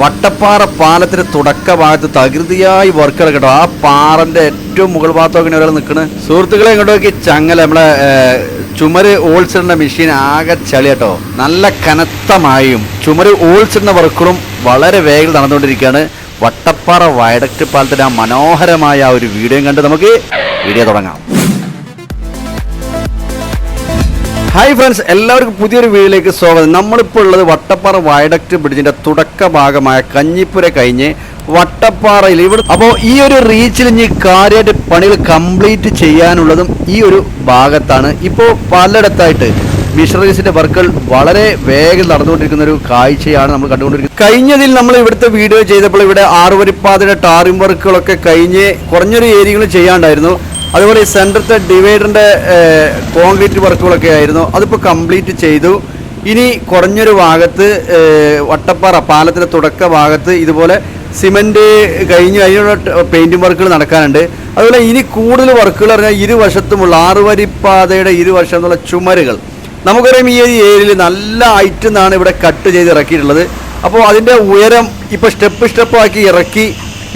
വട്ടപ്പാറ പാലത്തിന് തുടക്ക ഭാഗത്ത് തകൃതിയായി വർക്കുകൾ കേട്ടോ. ആ പാറന്റെ ഏറ്റവും മുകൾ ഭാഗത്തൊക്കെ ഒരാൾ നിൽക്കുന്നത് സുഹൃത്തുക്കളെ ഇങ്ങോട്ട് നോക്കി ചങ്ങല നമ്മളെ ചുമര് ഓൾസിടുന്ന മെഷീൻ ആകെ ചളി കേട്ടോ. നല്ല കനത്ത മഴയും ചുമര് ഓൾസിടുന്ന വർക്കുകളും വളരെ വേഗം നടന്നുകൊണ്ടിരിക്കുകയാണ്. വട്ടപ്പാറ വയഡക്റ്റ് പാലത്തിന്റെ ആ മനോഹരമായ ഒരു വീഡിയോ കണ്ട് നമുക്ക് വീഡിയോ തുടങ്ങാം. ഹായ് ഫ്രണ്ട്സ് എല്ലാവർക്കും പുതിയൊരു വീഡിയോയിലേക്ക് സ്വാഗതം. നമ്മളിപ്പോൾ ഉള്ളത് വട്ടപ്പാറ വയഡക്ട് ബ്രിഡ്ജിന്റെ തുടക്ക ഭാഗമായ കഞ്ഞിപ്പുര കഴിഞ്ഞ് വട്ടപ്പാറയിൽ. ഇവിടെ അപ്പോൾ ഈ ഒരു റീച്ചിൽ ഇനി കാര്യമായിട്ട് പണികൾ കംപ്ലീറ്റ് ചെയ്യാനുള്ളതും ഈ ഒരു ഭാഗത്താണ്. ഇപ്പോൾ പലയിടത്തായിട്ട് മിഷണറീസിന്റെ വർക്കുകൾ വളരെ വേഗം നടന്നുകൊണ്ടിരിക്കുന്ന ഒരു കാഴ്ചയാണ് നമ്മൾ കണ്ടുകൊണ്ടിരിക്കുന്നത്. കഴിഞ്ഞതിൽ നമ്മൾ ഇവിടുത്തെ വീഡിയോ ചെയ്തപ്പോൾ ഇവിടെ ആറുവരിപ്പാതയുടെ ടാറിംഗ് വർക്കുകളൊക്കെ കഴിഞ്ഞ് കുറഞ്ഞൊരു ഏരിയകൾ ചെയ്യാണ്ടായിരുന്നു. അതുപോലെ ഈ സെന്ററത്തെ ഡിവൈഡറിന്റെ കോൺക്രീറ്റ് വർക്കുകളൊക്കെ ആയിരുന്നു. അതിപ്പോൾ കംപ്ലീറ്റ് ചെയ്തു. ഇനി കുറഞ്ഞൊരു ഭാഗത്ത് വട്ടപ്പാറ പാലത്തിന്റെ തുടക്ക ഭാഗത്ത് ഇതുപോലെ സിമന്റ് കഴിഞ്ഞ്. അതിനുള്ള പെയിന്റിങ് വർക്കുകൾ നടക്കാനുണ്ട്. അതുപോലെ ഇനി കൂടുതൽ വർക്കുകൾ പറഞ്ഞാൽ ഇരുവശത്തുമുള്ള ആറുവരിപ്പാതയുടെ ഇരുവശം എന്നുള്ള ചുമരുകൾ. നമുക്കറിയാം ഈ ഏരിയയിൽ നല്ല ഹൈറ്റ് നിന്നാണ് ഇവിടെ കട്ട് ചെയ്ത് ഇറക്കിയിട്ടുള്ളത്. അപ്പോൾ അതിന്റെ ഉയരം ഇപ്പോൾ സ്റ്റെപ്പ് സ്റ്റെപ്പാക്കി ഇറക്കി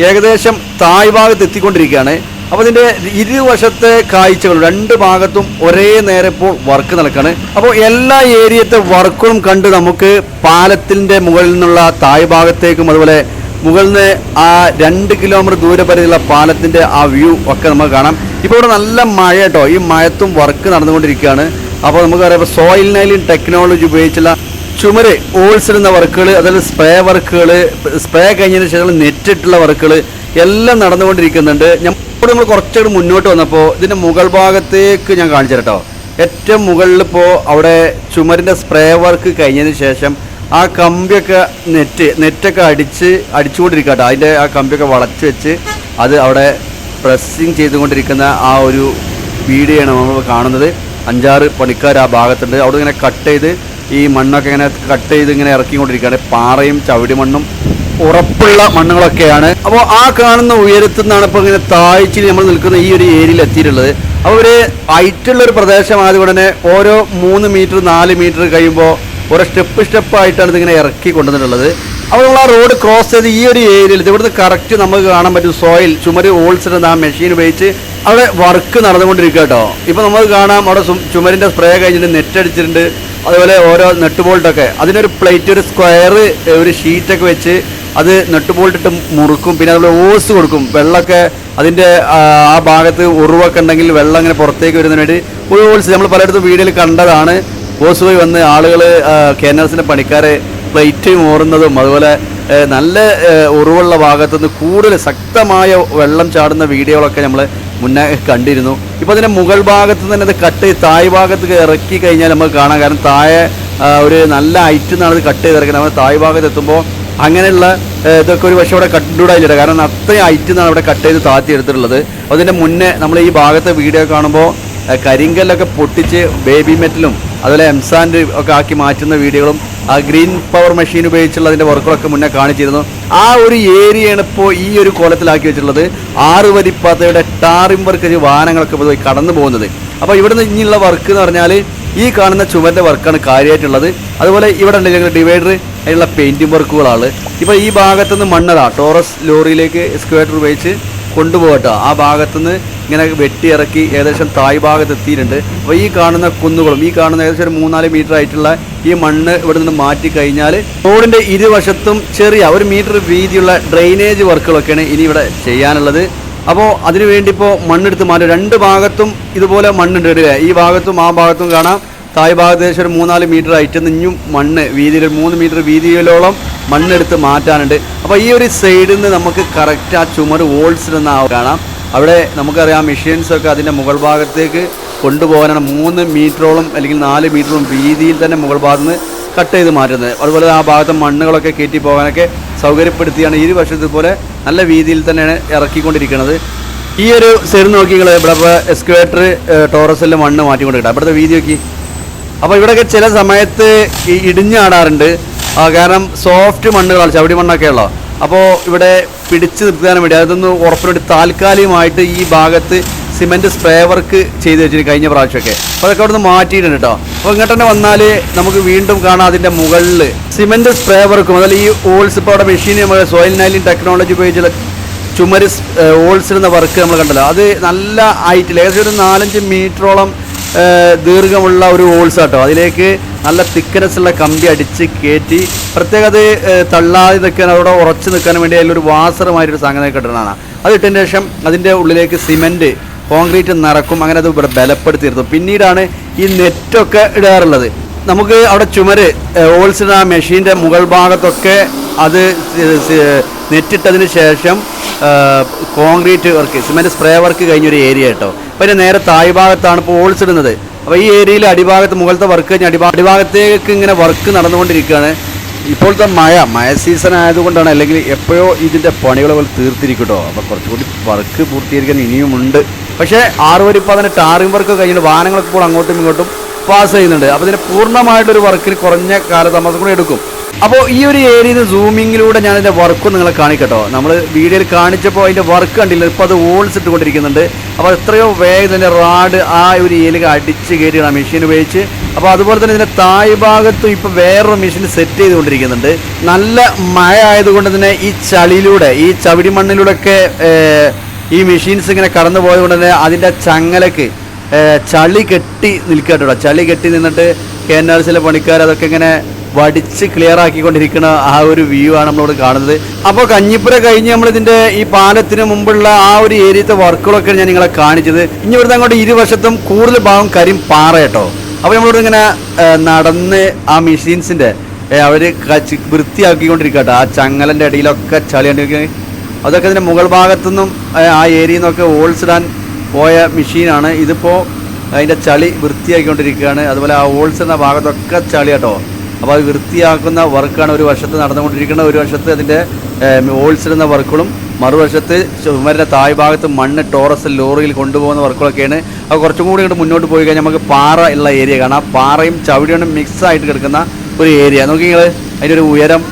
ഏകദേശം താഴ്ഭാഗത്ത് എത്തിക്കൊണ്ടിരിക്കുകയാണ്. അപ്പോൾ ഇതിന്റെ ഇരുവശത്തെ കാഴ്ചകൾ രണ്ട് ഭാഗത്തും ഒരേ നേരം ഇപ്പോൾ വർക്ക് നടക്കുകയാണ് അപ്പോൾ എല്ലാ ഏരിയത്തെ വർക്കും കണ്ട് നമുക്ക് പാലത്തിന്റെ മുകളിൽ നിന്നുള്ള താഴ്ഭാഗത്തേക്കും അതുപോലെ മുകളിൽ നിന്ന് ആ രണ്ട് കിലോമീറ്റർ ദൂരെ ദൂരപരിധിയുള്ള പാലത്തിന്റെ ആ വ്യൂ ഒക്കെ നമുക്ക് കാണാം. ഇപ്പോൾ ഇവിടെ നല്ല മഴ കേട്ടോ. ഈ മഴത്തും വർക്ക് നടന്നുകൊണ്ടിരിക്കുകയാണ്. അപ്പോൾ പറയാം സോയിൽ നൈലിൻ ടെക്നോളജി ഉപയോഗിച്ചുള്ള ചുമര് ഓൾസിടുന്ന വർക്കുകൾ അതായത് സ്പ്രേ വർക്കുകൾ സ്പ്രേ കഴിഞ്ഞതിന് ശേഷം നെറ്റിട്ടുള്ള വർക്കുകൾ എല്ലാം നടന്നുകൊണ്ടിരിക്കുന്നുണ്ട്. ഞാൻ നമ്മൾ കുറച്ചുകൂടി മുന്നോട്ട് വന്നപ്പോൾ ഇതിന്റെ മുകൾ ഭാഗത്തേക്ക് ഞാൻ കാണിച്ചു കേട്ടോ ഏറ്റവും മുകളിൽ ഇപ്പോൾ അവിടെ ചുമരിന്റെ സ്പ്രേ വർക്ക് കഴിഞ്ഞതിന് ശേഷം ആ കമ്പിയൊക്കെ നെറ്റ് നെറ്റൊക്കെ അടിച്ച് അടിച്ചുകൊണ്ടിരിക്കുക കേട്ടോ അതിന്റെ ആ കമ്പിയൊക്കെ വളച്ച് വെച്ച് അത് അവിടെ പ്രസ്സിങ് ചെയ്തുകൊണ്ടിരിക്കുന്ന ആ ഒരു വീഡിയോയാണ് നമ്മൾ കാണുന്നത്. അഞ്ചാറ് പണിക്കാർ ആ ഭാഗത്തുണ്ട്. അവിടെ ഇങ്ങനെ കട്ട് ചെയ്ത് ഈ മണ്ണൊക്കെ ഇങ്ങനെ കട്ട് ചെയ്ത് ഇങ്ങനെ ഇറക്കിക്കൊണ്ടിരിക്കുകയാണ് പാറയും ചവിടി മണ്ണും ഉറപ്പുള്ള മണ്ണുകളൊക്കെയാണ്. അപ്പോൾ ആ കാണുന്ന ഉയരത്തിൽ നിന്നാണ് ഇപ്പോൾ ഇങ്ങനെ താഴ്ചയിൽ നമ്മൾ നിൽക്കുന്ന ഈ ഒരു ഏരിയയിൽ എത്തിയിട്ടുള്ളത്. അപ്പോൾ ഒരു ഹൈറ്റുള്ള ഒരു പ്രദേശമായതുകൊണ്ട് തന്നെ ഓരോ മൂന്ന് മീറ്റർ നാല് മീറ്റർ കഴിയുമ്പോൾ ഓരോ സ്റ്റെപ്പ് സ്റ്റെപ്പായിട്ടാണ് ഇതിങ്ങനെ ഇറക്കി കൊണ്ടുവന്നിട്ടുള്ളത്. അപ്പോൾ നമ്മൾ ആ റോഡ് ക്രോസ് ചെയ്ത് ഈ ഒരു ഏരിയയിൽ ഇവിടുന്ന് കറക്റ്റ് നമുക്ക് കാണാൻ പറ്റും സോയിൽ ചുമര് ഹോൾസിടുന്ന ആ മെഷീൻ ഉപയോഗിച്ച് അവിടെ വർക്ക് നടന്നുകൊണ്ടിരിക്കുക കേട്ടോ. ഇപ്പോൾ നമുക്ക് കാണാം അവിടെ ചുമരിന്റെ സ്പ്രേ കഴിഞ്ഞിട്ട് നെറ്റ് അടിച്ചിട്ടുണ്ട് അതുപോലെ ഓരോ നെട്ട് ബോൾട്ടൊക്കെ. അതിനൊരു പ്ലേറ്റ് ഒരു സ്ക്വയർ ഒരു ഷീറ്റൊക്കെ വെച്ച് അത് നെട്ട് മുറുക്കും പിന്നെ അതുപോലെ ഓസ് കൊടുക്കും. വെള്ളമൊക്കെ അതിന്റെ ആ ഭാഗത്ത് ഉറവൊക്കെ ഉണ്ടെങ്കിൽ വെള്ളം അങ്ങനെ പുറത്തേക്ക് വരുന്നതിന് വേണ്ടി ഒരു ഓൾസ് നമ്മൾ പലയിടത്തും വീഡിയോയിൽ കണ്ടതാണ്. ഓസ് പോയി വന്ന് ആളുകൾ കേനൽസിന്റെ പണിക്കാരെ പ്ലേറ്റ് മോറുന്നതും അതുപോലെ നല്ല ഉറവുള്ള ഭാഗത്തുനിന്ന് കൂടുതൽ ശക്തമായ വെള്ളം ചാടുന്ന വീഡിയോകളൊക്കെ നമ്മൾ മുന്നേ കണ്ടിരുന്നു. ഇപ്പോൾ അതിന്റെ മുകൾ ഭാഗത്ത് തന്നെ അത് കട്ട് തായ് ഭാഗത്ത് ഇറക്കി കഴിഞ്ഞാൽ നമുക്ക് കാണാം. കാരണം താഴെ ഒരു നല്ല ഐറ്റിൽ നിന്നാണ് ഇത് കട്ട് ചെയ്തിറക്കുന്നത് നമ്മൾ തായ് ഭാഗത്ത് എത്തുമ്പോൾ അങ്ങനെയുള്ള ഇതൊക്കെ ഒരു പക്ഷേ ഇവിടെ കണ്ടുകൂടായില്ല കാരണം അത്രയും ഹൈറ്റിൽ നിന്നാണ് അവിടെ കട്ട് ചെയ്ത് താത്തി എടുത്തിട്ടുള്ളത്. അതിന്റെ മുന്നേ നമ്മൾ ഈ ഭാഗത്തെ വീഡിയോ കാണുമ്പോൾ കരിങ്കല്ലൊക്കെ പൊട്ടിച്ച് ബേബി മെറ്റലും അതുപോലെ എംസാൻഡ് ഒക്കെ ആക്കി മാറ്റുന്ന വീഡിയോകളും ആ ഗ്രീൻ പവർ മെഷീൻ ഉപയോഗിച്ചുള്ള അതിന്റെ വർക്കുകളൊക്കെ മുന്നേ കാണിച്ചിരുന്നു. ആ ഒരു ഏരിയയാണ് ഇപ്പോൾ ഈ ഒരു കോലത്തിലാക്കി വെച്ചിട്ടുള്ളത്. ആറ് വരിപ്പാത്തയുടെ ടാറിംഗ് വർക്ക് വാഹനങ്ങളൊക്കെ പോയി കടന്നു പോകുന്നത്. അപ്പോൾ ഇവിടുന്ന് ഇനിയുള്ള വർക്ക് എന്ന് പറഞ്ഞാൽ ഈ കാണുന്ന ചുമരിന്റെ വർക്കാണ് കാര്യമായിട്ടുള്ളത്. അതുപോലെ ഇവിടെ ഉണ്ടെങ്കിൽ ഡിവൈഡർ അതിനുള്ള പെയിന്റിംഗ് വർക്കുകളാണ് ഇപ്പോൾ ഈ ഭാഗത്തുനിന്ന് മണ്ണതാ ടോറസ് ലോറിയിലേക്ക് എക്സ്കവേറ്റർ ഉപയോഗിച്ച് കൊണ്ടുപോകട്ടോ. ആ ഭാഗത്തുനിന്ന് ഇങ്ങനെ വെട്ടിയിറക്കി ഏകദേശം തായ് ഭാഗത്ത് എത്തിയിട്ടുണ്ട്. അപ്പോൾ ഈ കാണുന്ന കുന്നുകളും ഈ കാണുന്ന ഏകദേശം ഒരു മൂന്നാൽ മീറ്റർ ആയിട്ടുള്ള ഈ മണ്ണ് ഇവിടെ നിന്ന് മാറ്റി കഴിഞ്ഞാൽ റോഡിന്റെ ഇരുവശത്തും ചെറിയ ഒരു മീറ്റർ വീതിയുള്ള ഡ്രെയിനേജ് വർക്കുകളൊക്കെയാണ് ഇനി ഇവിടെ ചെയ്യാനുള്ളത്. അപ്പോൾ അതിനു വേണ്ടി ഇപ്പോൾ മണ്ണെടുത്ത് മാറ്റും രണ്ട് ഭാഗത്തും ഇതുപോലെ മണ്ണുണ്ട് ഇടുക ഈ ഭാഗത്തും ആ ഭാഗത്തും കാണാം. തായ് ഭാഗത്ത് ഏകദേശം ഒരു മൂന്നാൽ മീറ്റർ ആയിട്ട് നിന്നും മണ്ണ് വീതിയിൽ മൂന്ന് മീറ്റർ വീതിയിലോളം മണ്ണെടുത്ത് മാറ്റാനുണ്ട്. അപ്പോൾ ഈ ഒരു സൈഡിൽ നിന്ന് നമുക്ക് കറക്റ്റ് ആ ചുമർ വോൾസിൽ നിന്ന് കാണാം. അവിടെ നമുക്കറിയാം മെഷീൻസൊക്കെ അതിന്റെ മുകൾ ഭാഗത്തേക്ക് കൊണ്ടുപോകാനാണ് മൂന്ന് മീറ്ററോളം അല്ലെങ്കിൽ നാല് മീറ്ററോളം വീതിയിൽ തന്നെ മുകൾ ഭാഗത്ത് നിന്ന് കട്ട് ചെയ്ത് മാറ്റുന്നത്. അതുപോലെ ആ ഭാഗത്തെ മണ്ണുകളൊക്കെ കയറ്റി പോകാനൊക്കെ സൗകര്യപ്പെടുത്തിയാണ് ഈ വർഷത്തിൽ പോലെ നല്ല രീതിയിൽ തന്നെയാണ് ഇറക്കിക്കൊണ്ടിരിക്കുന്നത്. ഈ ഒരു സൈഡ് നോക്കി നിങ്ങൾ ഇവിടെ എക്സ്കവേറ്റർ ടോറസിലെ മണ്ണ് മാറ്റിക്കൊണ്ടിരിക്കണം അവിടുത്തെ വീതി നോക്കി. അപ്പോൾ ഇവിടെയൊക്കെ ചില സമയത്ത് ഈ ഇടിഞ്ഞാടാറുണ്ട് കാരണം സോഫ്റ്റ് മണ്ണുകളാണ് ചവിടി മണ്ണൊക്കെ ഉള്ളോ അപ്പോൾ ഇവിടെ പിടിച്ചു നിർത്താൻ വേണ്ടി അതൊന്ന് ഉറപ്പിനോട് താൽക്കാലികമായിട്ട് ഈ ഭാഗത്ത് സിമെന്റ് സ്പ്രേ വർക്ക് ചെയ്ത് വെച്ചിട്ട് കഴിഞ്ഞ പ്രാവശ്യമൊക്കെ. അപ്പോൾ അതൊക്കെ അവിടെ നിന്ന് മാറ്റിയിട്ടുണ്ട് കേട്ടോ അപ്പോൾ ഇങ്ങോട്ട് തന്നെ വന്നാൽ നമുക്ക് വീണ്ടും കാണാം അതിന്റെ മുകളിൽ സിമെന്റ് സ്പ്രേ വർക്കും അതായത് ഈ ഓൾസ് ഇപ്പോൾ അവിടെ മെഷീൻ നമ്മൾ സോയിൽ നൈലിൻ ടെക്നോളജി ഉപയോഗിച്ചുള്ള ചുമര് ഓൾസ് ഇടുന്ന വർക്ക് നമ്മൾ കണ്ടല്ലോ. അത് നല്ല ഹൈറ്റിൽ ഏകദേശം ഒരു നാലഞ്ച് മീറ്ററോളം ദീർഘമുള്ള ഒരു ഓൾസ് കേട്ടോ അതിലേക്ക് നല്ല തിക്നെസ് ഉള്ള കമ്പി അടിച്ച് കയറ്റി പ്രത്യേകം അത് തള്ളാതെ നിൽക്കാൻ അവിടെ ഉറച്ചു നിൽക്കാൻ വേണ്ടി അതിലൊരു വാസറുമായിട്ടൊരു സംഗതി കിട്ടുന്നതാണ് അത് ഇട്ടതിന് ശേഷം അതിന്റെ ഉള്ളിലേക്ക് സിമെന്റ് കോൺക്രീറ്റ് നിറക്കും അങ്ങനെ അത് ഇവിടെ ബലപ്പെടുത്തിയിരുന്നു. പിന്നീടാണ് ഈ നെറ്റൊക്കെ ഇടാറുള്ളത്. നമുക്ക് അവിടെ ചുമര് ഓൾസിന് ആ മെഷീന്റെ മുകൾ ഭാഗത്തൊക്കെ അത് നെറ്റിട്ടതിന് ശേഷം concrete work cement spray work കഴിഞ്ഞൊരു ഏരിയ കേട്ടോ. അതിന്റെ നേരെ താഴ് ഭാഗത്താണ് ഇപ്പോൾ ഓൾസ് ഇടുന്നത്. അപ്പോൾ ഈ ഏരിയയിൽ അടിഭാഗത്ത് മുകളിലത്തെ വർക്ക് കഴിഞ്ഞ് അടിഭാ അടിഭാഗത്തേക്ക് ഇങ്ങനെ വർക്ക് നടന്നുകൊണ്ടിരിക്കുകയാണ്. ഇപ്പോഴത്തെ മഴ മഴ സീസൺ ആയതുകൊണ്ടാണ് അല്ലെങ്കിൽ എപ്പോഴോ ഇതിന്റെ പണികൾ പോലെ തീർത്തിരിക്കട്ടോ അപ്പോൾ കുറച്ചുകൂടി വർക്ക് പൂർത്തീകരിക്കാൻ ഇനിയുമുണ്ട്. പക്ഷേ ആറ് വരി അതിന്റെ ടാറിംഗ് വർക്ക് കഴിഞ്ഞിട്ട് വാഹനങ്ങളൊക്കെ ഇപ്പോൾ അങ്ങോട്ടും ഇങ്ങോട്ടും പാസ് ചെയ്യുന്നുണ്ട്. അപ്പോൾ ഇതിന് പൂർണമായിട്ടൊരു വർക്കിന് കുറഞ്ഞ കാലതാമസം കൂടെ എടുക്കും. അപ്പോൾ ഈ ഒരു ഏരിയയിൽ നിന്ന് സൂമിങ്ങിലൂടെ ഞാൻ അതിന്റെ വർക്ക് നിങ്ങളെ കാണിക്കട്ടോ. നമ്മൾ വീഡിയോയിൽ കാണിച്ചപ്പോൾ അതിന്റെ വർക്ക് കണ്ടില്ല ഇപ്പോൾ അത് വോൾസ് ഇട്ടുകൊണ്ടിരിക്കുന്നുണ്ട്. അപ്പോൾ എത്രയോ വേഗം തന്നെ റാഡ് ആ ഒരു ഏലിക അടിച്ച് കയറ്റിയാണ് ആ മെഷീൻ ഉപയോഗിച്ച്. അപ്പോൾ അതുപോലെ തന്നെ ഇതിന്റെ തായ് ഭാഗത്തും ഇപ്പോൾ വേറൊരു മെഷീൻ സെറ്റ് ചെയ്തുകൊണ്ടിരിക്കുന്നുണ്ട്. നല്ല മഴ ആയതുകൊണ്ട് തന്നെ ഈ ചളിയിലൂടെ ഈ ചവിടി മണ്ണിലൂടെയൊക്കെ ഈ മെഷീൻസ് ഇങ്ങനെ കടന്നു പോയതുകൊണ്ട് തന്നെ അതിന്റെ ചങ്ങലക്ക് ചളി കെട്ടി നിൽക്കട്ടോ ചളി കെട്ടി നിന്നിട്ട് കെ എൻ ആർ സിയിലെ പണിക്കാർ അതൊക്കെ ഇങ്ങനെ വടിച്ച് ക്ലിയർ ആക്കിക്കൊണ്ടിരിക്കുന്ന ആ ഒരു വ്യൂ ആണ് നമ്മളിവിടെ കാണുന്നത്. അപ്പോൾ കഞ്ഞിപ്പുര കഴിഞ്ഞ് നമ്മളിതിന്റെ ഈ പാലത്തിന് മുമ്പുള്ള ആ ഒരു ഏരിയത്തെ വർക്കുകളൊക്കെ ഞാൻ നിങ്ങളെ കാണിച്ചത്. ഇനി ഇവിടുന്ന് അങ്ങോട്ട് ഇരുവശത്തും കൂടുതൽ ഭാഗം കരിം പാറ കേട്ടോ. അപ്പോൾ നമ്മളിവിടെ ഇങ്ങനെ നടന്ന് ആ മെഷീൻസിന്റെ അവർ വൃത്തിയാക്കിക്കൊണ്ടിരിക്കട്ടോ ആ ചങ്ങലന്റെ ഇടയിലൊക്കെ ചളി കണ്ടിരിക്കുന്നത് അതൊക്കെ ഇതിന്റെ മുകൾ ഭാഗത്തുനിന്നും ആ ഏരിയയിൽ നിന്നൊക്കെ ഹോൾസ് ഇടാൻ പോയ മെഷീനാണ്. ഇതിപ്പോൾ അതിന്റെ ചളി വൃത്തിയാക്കിക്കൊണ്ടിരിക്കുകയാണ്. അതുപോലെ ആ ഹോൾസ് എന്ന ഭാഗത്തൊക്കെ ചളി കേട്ടോ അപ്പോൾ അത് വൃത്തിയാക്കുന്ന വർക്കാണ് ഒരു വർഷത്ത് നടന്നുകൊണ്ടിരിക്കുന്നത് ഒരു വർഷത്ത് അതിന്റെ ഹോൾസ് ഇടുന്ന വർക്കുകളും മറുവശത്ത് ചുമരിന്റെ താഴ് ഭാഗത്ത് മണ്ണ് ടോറസ് ലോറിയിൽ കൊണ്ടുപോകുന്ന വർക്കുകളൊക്കെയാണ്. അത് കുറച്ചും കൂടി ഇങ്ങോട്ട് മുന്നോട്ട് പോയി കഴിഞ്ഞാൽ നമുക്ക് പാറ ഉള്ള ഏരിയ കാണാം. പാറയും ചവിടിയും മിക്സ് ആയിട്ട് കിടക്കുന്ന ഒരു ഏരിയ. നോക്കി നിങ്ങൾ അതിന്റെ ഒരു ഉയരം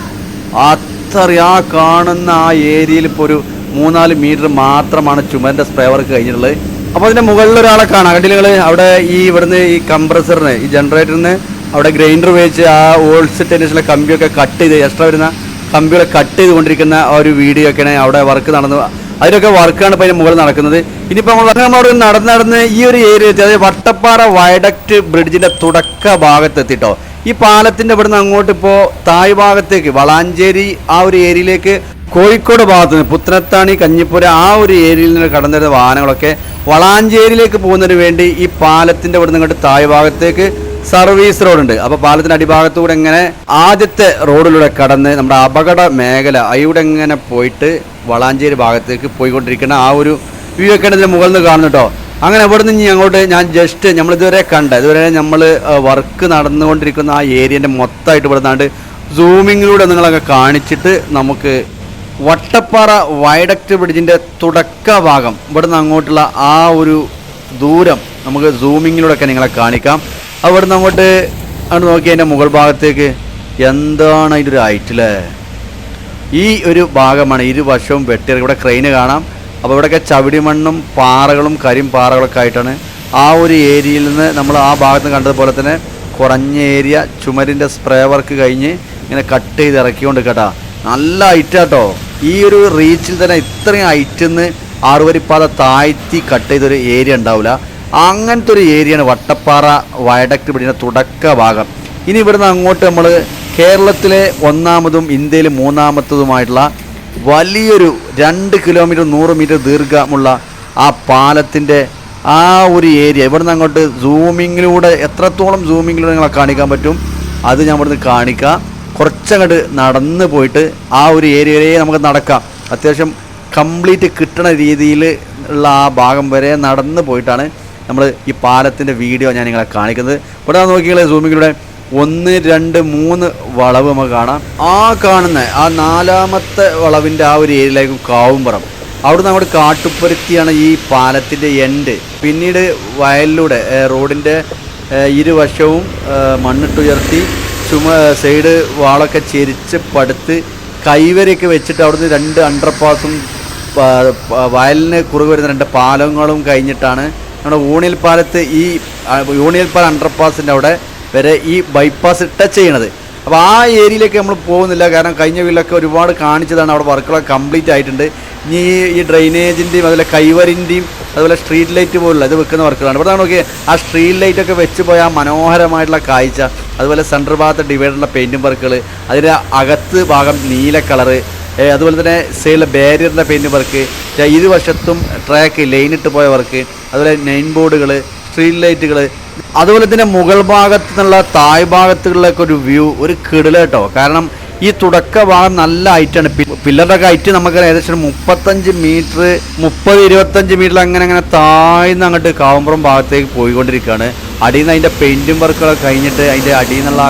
അത്ര ആ കാണുന്ന ആ ഏരിയയിൽ ഇപ്പോൾ ഒരു മൂന്നാൽ മീറ്റർ മാത്രമാണ് ചുമരിന്റെ സ്പ്രേ വർക്ക് കഴിഞ്ഞിട്ടുള്ളത്. അപ്പോൾ അതിന്റെ മുകളിൽ ഒരാളെ കാണാം. കണ്ടില്ല നിങ്ങൾ അവിടെ ഈ ഇവിടുന്ന് ഈ കംപ്രസറിന് ഈ ജനറേറ്ററിന് അവിടെ ഗ്രൈൻഡർ ഉപയോഗിച്ച് ആ ഓൾസ് ടെന്നീസിലെ കമ്പിയൊക്കെ കട്ട് ചെയ്ത് എക്സ്ട്രാ വരുന്ന കമ്പികളെ കട്ട് ചെയ്തുകൊണ്ടിരിക്കുന്ന ആ ഒരു വീഡിയോ ഒക്കെയാണ് അവിടെ വർക്ക് നടന്നു അതിലൊക്കെ വർക്കാണ് ഇപ്പോൾ അതിന് മുകളിൽ നടക്കുന്നത്. ഇനിയിപ്പോൾ നമ്മൾ നമ്മളോട് നടന്ന് നടന്ന് ഈ ഒരു ഏരിയ അതായത് വട്ടപ്പാറ വയഡക്റ്റ് ബ്രിഡ്ജിന്റെ തുടക്ക ഭാഗത്തെത്തിട്ടോ ഈ പാലത്തിന്റെ ഇവിടുന്ന് അങ്ങോട്ട് ഇപ്പോൾ തായ് ഭാഗത്തേക്ക് വളാഞ്ചേരി ആ ഒരു ഏരിയയിലേക്ക് കോഴിക്കോട് ഭാഗത്ത് നിന്ന് പുത്തനത്താണി കഞ്ഞിപ്പുര ആ ഒരു ഏരിയയിൽ നിന്ന് കടന്നിരുന്ന വാഹനങ്ങളൊക്കെ വളാഞ്ചേരിയിലേക്ക് പോകുന്നതിന് വേണ്ടി ഈ പാലത്തിന്റെ ഇവിടുന്ന് ഇങ്ങോട്ട് തായ് ഭാഗത്തേക്ക് സർവീസ് റോഡുണ്ട്. അപ്പോൾ പാലത്തിന്റെ അടിഭാഗത്തൂടെ ഇങ്ങനെ ആദ്യത്തെ റോഡിലൂടെ കടന്ന് നമ്മുടെ അപകട മേഖല അവിടെ ഇങ്ങനെ പോയിട്ട് വളാഞ്ചേരി ഭാഗത്തേക്ക് പോയിക്കൊണ്ടിരിക്കുന്ന ആ ഒരു വ്യൂ ഒക്കെ ഇതിന് മുകളിൽ നിന്ന് കാണുന്നു കേട്ടോ. അങ്ങനെ ഇവിടെ നിന്ന് ഇനി അങ്ങോട്ട് ഞാൻ ജസ്റ്റ് നമ്മൾ ഇതുവരെ കണ്ട ഇതുവരെ നമ്മൾ വർക്ക് നടന്നുകൊണ്ടിരിക്കുന്ന ആ ഏരിയന്റെ മൊത്തമായിട്ട് ഇവിടെ നിന്നാണ്ട് സൂമിങ്ങിലൂടെ നിങ്ങളൊക്കെ കാണിച്ചിട്ട് നമുക്ക് വട്ടപ്പാറ വയഡക്റ്റ് ബ്രിഡ്ജിന്റെ തുടക്ക ഭാഗം ഇവിടുന്ന് അങ്ങോട്ടുള്ള ആ ഒരു ദൂരം നമുക്ക് സൂമിങ്ങിലൂടെയൊക്കെ നിങ്ങളെ കാണിക്കാം. അവിടുന്ന് അങ്ങോട്ട് അങ്ങോട്ട് നോക്കി അതിന്റെ മുകൾ ഭാഗത്തേക്ക്. എന്താണ് അതിന്റെ ഒരു ഹൈറ്റ് അല്ലേ ഈ ഒരു ഭാഗമാണ് ഇരുവശവും വെട്ടിയിറക്കി. ഇവിടെ ക്രെയിന് കാണാം. അപ്പോൾ ഇവിടെയൊക്കെ ചവിടി മണ്ണും പാറകളും കരിം പാറകളൊക്കെ ആയിട്ടാണ് ആ ഒരു ഏരിയയിൽ നിന്ന് നമ്മൾ ആ ഭാഗത്ത് നിന്ന് കണ്ടതുപോലെ തന്നെ കുറഞ്ഞ ഏരിയ ചുമരിന്റെ സ്പ്രേ വർക്ക് കഴിഞ്ഞ് ഇങ്ങനെ കട്ട് ചെയ്ത് ഇറക്കിക്കൊണ്ട് കേട്ടാ. നല്ല ഹൈറ്റ് കേട്ടോ ഈ ഒരു റീച്ചിൽ തന്നെ ഇത്രയും ഹൈറ്റിൽ നിന്ന് ആറുവരിപ്പാത താഴ്ത്തി കട്ട് ചെയ്തൊരു ഏരിയ ഉണ്ടാവില്ല. അങ്ങനത്തെ ഒരു ഏരിയയാണ് വട്ടപ്പാറ വയഡക്ട് പിടിക്കുന്ന തുടക്ക ഭാഗം. ഇനി ഇവിടുന്ന് അങ്ങോട്ട് നമ്മൾ കേരളത്തിലെ ഒന്നാമതും ഇന്ത്യയിലെ മൂന്നാമത്തതുമായിട്ടുള്ള വലിയൊരു രണ്ട് കിലോമീറ്റർ നൂറ് മീറ്റർ ദീർഘമുള്ള ആ പാലത്തിന്റെ ആ ഒരു ഏരിയ ഇവിടുന്ന് അങ്ങോട്ട് സൂമിങ്ങിലൂടെ എത്രത്തോളം സൂമിങ്ങിലൂടെ നിങ്ങളെ കാണിക്കാൻ പറ്റും അത് ഞാൻ ഇവിടുന്ന് കാണിക്കാം. കുറച്ചങ്ങോട്ട് നടന്ന് പോയിട്ട് ആ ഒരു ഏരിയ വരെ നമുക്ക് നടക്കാം. അത്യാവശ്യം കംപ്ലീറ്റ് കിട്ടണ രീതിയിൽ ഉള്ള ആ ഭാഗം വരെ നടന്ന് പോയിട്ടാണ് നമ്മൾ ഈ പാലത്തിന്റെ വീഡിയോ ഞാൻ നിങ്ങളെ കാണിക്കുന്നത്. ഇവിടെ നോക്കിയാൽ സൂമിങ്ങിലൂടെ ഒന്ന് രണ്ട് മൂന്ന് വളവ് നമുക്ക് കാണാം. ആ കാണുന്ന ആ നാലാമത്തെ വളവിന്റെ ആ ഒരു ഏരിയയിലേക്കും കാവുംപുറം അവിടെ അങ്ങോട്ട് കാട്ടുപ്പരുത്തിയാണ് ഈ പാലത്തിന്റെ എൻഡ് പിന്നീട് വയലിലൂടെ റോഡിന്റെ ഇരുവശവും മണ്ണിട്ടുയർത്തി ചുമ സൈഡ് വാളൊക്കെ ചെരിച്ച് പടുത്ത് കൈവരയൊക്കെ വെച്ചിട്ട് അവിടുന്ന് രണ്ട് അണ്ടർപാസും വയലിന് കുറുകെ വരുന്ന രണ്ട് പാലങ്ങളും കഴിഞ്ഞിട്ടാണ് നമ്മുടെ ഊണിയൽ പാലത്ത് ഈ യൂണിയൽ പാലം അണ്ടർപാസിന്റെ അവിടെ വരെ ഈ ബൈപ്പാസ് ടച്ച് ചെയ്യണത്. അപ്പോൾ ആ ഏരിയയിലേക്ക് നമ്മൾ പോകുന്നില്ല. കാരണം കഴിഞ്ഞ വീട്ടിലൊക്കെ ഒരുപാട് കാണിച്ചതാണ്. അവിടെ വർക്കുകളൊക്കെ കംപ്ലീറ്റ് ആയിട്ടുണ്ട്. ഇനി ഈ- ഡ്രെയിനേജിന്റെയും അതുപോലെ കൈവരിന്റെയും അതുപോലെ സ്ട്രീറ്റ് ലൈറ്റ് പോലുള്ള ഇത് വെക്കുന്ന വർക്കുകളാണ്. ഇവിടെ നോക്കി ആ സ്ട്രീറ്റ് ലൈറ്റൊക്കെ വെച്ച് പോയ ആ മനോഹരമായിട്ടുള്ള കാഴ്ച. അതുപോലെ സെന്റർ ഭാഗത്ത് ഡിവൈഡറിന്റെ പെയിന്റും വർക്കുകൾ അതിന്റെ അകത്ത് ഭാഗം നീല കളറ് അതുപോലെ തന്നെ സൈഡിലെ ബാരിയറിന്റെ പെയിന്റ് വർക്ക് ഇരുവശത്തും ട്രാക്ക് ലൈനിട്ട് പോയ വർക്ക് അതുപോലെ നെയിൻ ബോർഡുകൾ സ്ട്രീറ്റ് ലൈറ്റുകൾ അതുപോലെ തന്നെ മുകൾ ഭാഗത്തു നിന്നുള്ള തായ് ഭാഗത്തുകളിലൊക്കെ ഒരു വ്യൂ ഒരു കിടില കേട്ടോ. കാരണം ഈ തുടക്ക ഭാഗം നല്ല ഹൈറ്റാണ് പില്ലറുടെ ഒക്കെ ഹൈറ്റ് നമുക്ക് ഏകദേശം മുപ്പത്തഞ്ച് മീറ്റർ മുപ്പത് ഇരുപത്തഞ്ച് മീറ്റർ അങ്ങനെ അങ്ങനെ താഴ്ന്ന് അങ്ങോട്ട് കാവുമ്പുറം ഭാഗത്തേക്ക് പോയിക്കൊണ്ടിരിക്കുകയാണ്. അടിയിൽ നിന്ന് അതിന്റെ പെയിന്റും വർക്കുകളൊക്കെ കഴിഞ്ഞിട്ട് അതിന്റെ അടിയിൽ നിന്നുള്ള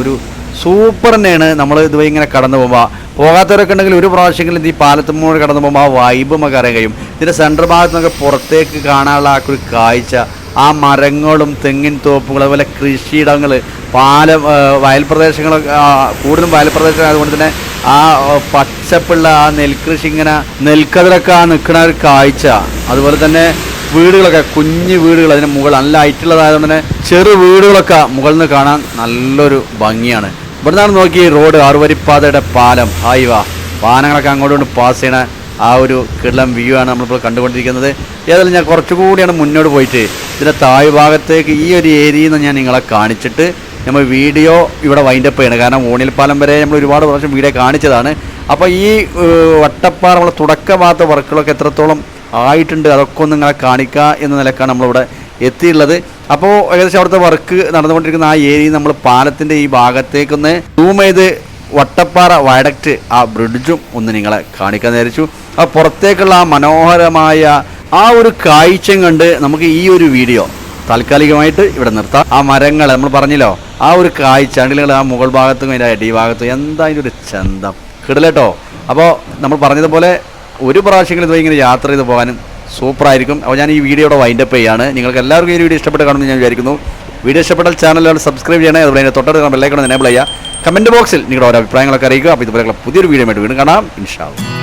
ഒരു- സൂപ്പർ തന്നെയാണ് നമ്മൾ ഇതുവഴി ഇങ്ങനെ കടന്നു പോകുമ്പോൾ പോകാത്തവരൊക്കെ ഉണ്ടെങ്കിൽ ഒരു പ്രാവശ്യമെങ്കിലും ഈ പാലത്തുമ്മൂടെ കടന്നു പോകുമ്പോൾ ആ വൈബ് നമുക്ക് അറിയാൻ കഴിയും. ഇതിന്റെ സെൻട്രൽ ഭാഗത്ത് നിന്നൊക്കെ പുറത്തേക്ക് കാണാനുള്ള ആ ഒരു കാഴ്ച ആ മരങ്ങളും തെങ്ങിൻ തോപ്പുകൾ അതുപോലെ കൃഷിയിടങ്ങൾ പാല വയൽ പ്രദേശങ്ങളൊക്കെ കൂടുതലും വയൽ പ്രദേശങ്ങൾ അതുകൊണ്ട് തന്നെ ആ പച്ചപ്പുള്ള ആ നെൽകൃഷി ഇങ്ങനെ നെൽക്കതിരൊക്കെ ആ നിൽക്കുന്ന ഒരു കാഴ്ച. അതുപോലെ തന്നെ വീടുകളൊക്കെ കുഞ്ഞു വീടുകൾ അതിന് മുകൾ നല്ല ഹൈറ്റുള്ളതായതുകൊണ്ട് തന്നെ ചെറു വീടുകളൊക്കെ മുകളിൽ നിന്ന് കാണാൻ നല്ലൊരു ഭംഗിയാണ്. ഇവിടെ നിന്നാണ് നോക്കി റോഡ് ആറുവരിപ്പാതയുടെ പാലം. ഹായ് വാ. വാഹനങ്ങളൊക്കെ അങ്ങോട്ടും പാസ് ചെയ്യണ ആ ഒരു കിടലം വ്യൂ ആണ് നമ്മളിപ്പോൾ കണ്ടുകൊണ്ടിരിക്കുന്നത്. ഏതായാലും ഞാൻ കുറച്ചുകൂടിയാണ് മുന്നോട്ട് പോയിട്ട് ഇതിന്റെ താഴ് ഭാഗത്തേക്ക് ഈ ഒരു ഏരിയയിൽ നിന്ന് ഞാൻ നിങ്ങളെ കാണിച്ചിട്ട് നമ്മൾ വീഡിയോ ഇവിടെ വൈൻഡപ്പ് ചെയ്യണം. കാരണം ഓണിൽ പാലം വരെ നമ്മൾ ഒരുപാട് പ്രാവശ്യം വീഡിയോ കാണിച്ചതാണ്. അപ്പോൾ ഈ വട്ടപ്പാറ നമ്മളെ തുടക്ക ഭാഗത്തെ വർക്കുകളൊക്കെ എത്രത്തോളം ആയിട്ടുണ്ട് അതൊക്കെ ഒന്ന് നിങ്ങളെ കാണിക്കുക എന്ന നിലക്കാണ് നമ്മളിവിടെ എത്തിയുള്ളത് അപ്പോൾ ഏകദേശം അവിടുത്തെ വർക്ക് നടന്നുകൊണ്ടിരിക്കുന്ന ആ ഏരിയ നമ്മൾ പാലത്തിന്റെ ഈ ഭാഗത്തേക്കൊന്ന് സൂം ചെയ്ത് വട്ടപ്പാറ വയഡക്റ്റ് ആ ബ്രിഡ്ജും ഒന്ന് നിങ്ങളെ കാണിക്കാൻ നേരിച്ചു. ആ പുറത്തേക്കുള്ള ആ മനോഹരമായ ആ ഒരു കാഴ്ചയും കണ്ട് നമുക്ക് ഈ ഒരു വീഡിയോ താൽക്കാലികമായിട്ട് ഇവിടെ നിർത്താം. ആ മരങ്ങൾ നമ്മൾ പറഞ്ഞല്ലോ ആ ഒരു കാഴ്ച അണ്ടിലുകൾ ആ മുകൾ ഭാഗത്തും അതിന്റെ അടി ഭാഗത്തും എന്താ അതിന്റെ ഒരു ചന്തം. കിടലേട്ടോ അപ്പോൾ നമ്മൾ പറഞ്ഞതുപോലെ ഒരു പ്രാവശ്യങ്ങളിൽ ഇതുപോലെ ഇങ്ങനെ യാത്ര ചെയ്ത് പോകാനും സൂപ്പറായിരിക്കും. അപ്പോൾ ഞാൻ ഈ വീഡിയോയുടെ വൈൻഡപ്പ് ചെയ്യാണ്. നിങ്ങൾക്ക് എല്ലാവർക്കും ഈ വീഡിയോ ഇഷ്ടപ്പെട്ട് കാണുമെന്ന് ഞാൻ വിചാരിക്കുന്നു. വീഡിയോ ഇഷ്ടപ്പെട്ടാൽ ചാനലുകൾ സബ്സ്ക്രൈബ് ചെയ്യണേ അതുപോലെ തന്നെ തൊട്ടടുത്ത് ബെല്ലൈക്കണം എനേബിൾ ചെയ്യുക. കമന്റ് ബോക്സിൽ നിങ്ങളുടെ ഓരോ അഭിപ്രായങ്ങളൊക്കെ അറിയിക്കുക. അപ്പോൾ ഇതുപോലെയുള്ള പുതിയൊരു വീഡിയോ ആയിട്ട് വീണ്ടും കാണാം. ഇൻഷാ അല്ലാ.